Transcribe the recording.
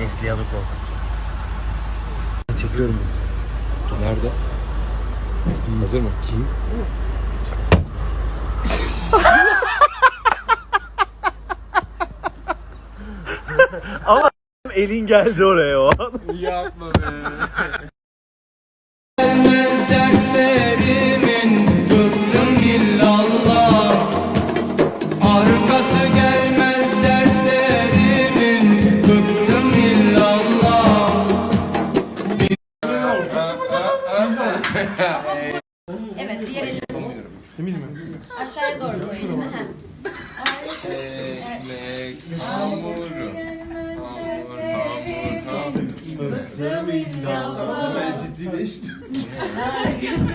Neslihan'ı korkutacağız. Çekiyorum. Nerede? Hazır mı? Kim? Elin geldi oraya o an. Yapma be. Evet, diğer elini. Aşağıya doğru koy elini. Heh. Ekmek hamuru. Hamur hamur hamur. Ben ciddileştim.